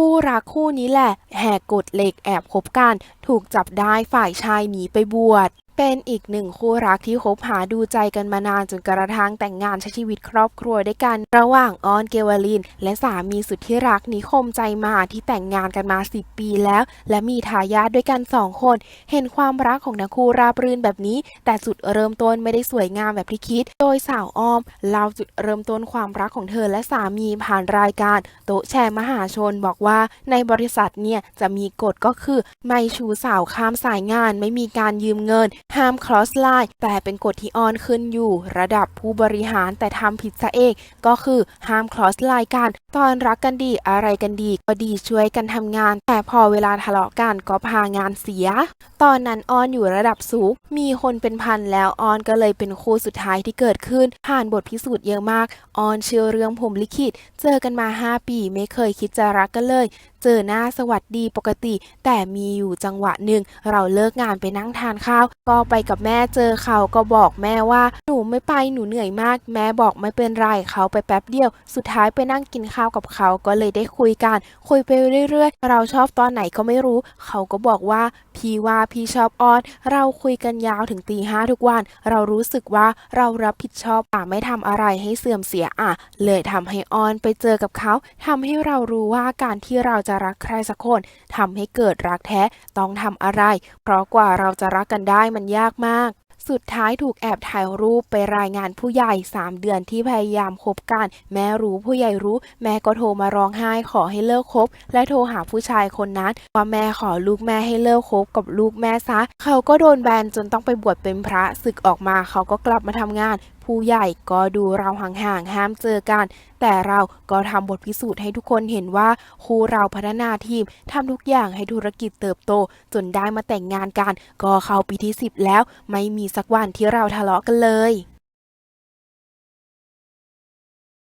คู่รักคู่นี้แหละ แหกกฎเหล็กแอบคบกัน ถูกจับได้ฝ่ายชายหนีไปบวช เป็นอีกหนึ่งคู่รักที่คบหาดูใจกันมานานจนกระทั่งแต่งงานใช้ชีวิตครอบครัวด้วยกัน ระหว่างออนเกวลิน และสามีสุดที่รักนิคมใจมาที่แต่งงานกันมา 10 ปีแล้ว และมีทายาทด้วยกัน 2 คน เห็นความรักของทั้งคู่ราบรื่นแบบนี้ แต่จุดเริ่มต้นไม่ได้สวยงามแบบที่คิด โดยสาวออมเล่าจุดเริ่มต้นความรักของเธอและสามีผ่านรายการ โต๊ะแชร์มหาชนบอกว่า ในบริษัทเนี่ยจะมีกฎก็คือ ไม่ชูสาวข้ามสายงานไม่มีการยืมเงินห้ามคลอสไลน์แต่เป็นกฎที่ออนขึ้นอยู่ ระดับผู้บริหารแต่ทำผิดซะเอง ก็คือห้ามคลอสไลน์กัน ตอนรักกันดีอะไรกันดี ก็ดีช่วยกันทำงาน แต่พอเวลาทะเลาะกันก็พางานเสีย ตอนนั้นออนอยู่ระดับสูง มีคนเป็นพันแล้วออนก็เลยเป็นคู่สุดท้ายที่เกิดขึ้น ผ่านบทพิสูจน์เยอะมาก ออนเชื่อเรื่องผมลิขิต เจอกันมา 5 ปีไม่เคยคิดจะรักกันเลยเจอหน้าสวัสดีปกติ แต่มีอยู่จังหวะหนึ่งเราเลิกงานไปนั่งทานข้าว ก็ไปกับแม่เจอเขาก็บอกแม่ว่า หนูไม่ไปหนูเหนื่อยมาก แม่บอกไม่เป็นไรเขาไปแป๊บเดียว สุดท้ายไปนั่งกินข้าวกับเขาก็เลยได้คุยกัน คุยไปเรื่อย ๆ เราชอบตอนไหนก็ไม่รู้ เขาก็บอกว่า พี่ว่าพี่ชอบออน เราคุยกันยาวถึงตีห้าทุกวัน เรารู้สึกว่าเรารับผิดชอบอะไม่ทำอะไรให้เสื่อมเสียอะ เลยทำให้ออนไปเจอกับเขาทำให้เรารู้ว่าการที่เราจะรักใครสักคนทำให้เกิดรักแท้ต้องทำอะไร เพราะกว่าเราจะรักกันได้มันยากมาก สุดท้ายถูกแอบถ่ายรูปไปรายงานผู้ใหญ่ 3 เดือนที่พยายามคบกัน แม่รู้ผู้ใหญ่รู้ แม่ก็โทรมาร้องไห้ขอให้เลิกคบ และโทรหาผู้ชายคนนั้นว่าแม่ขอลูกแม่ให้เลิกคบกับลูกแม่ซะ เขาก็โดนแบนจนต้องไปบวชเป็นพระศึกออกมาเขาก็กลับมาทำงาน ผู้ใหญ่ก็ดูเราห่างๆห้ามเจอกัน แต่เราก็ทำบทพิสูจน์ให้ทุกคนเห็นว่าคู่เราพัฒนาทีมทำทุกอย่างให้ธุรกิจเติบโต จนได้มาแต่งงานกัน ก็เข้าปีที่ 10 แล้ว ไม่มีสักวันที่เราทะเลาะกันเลย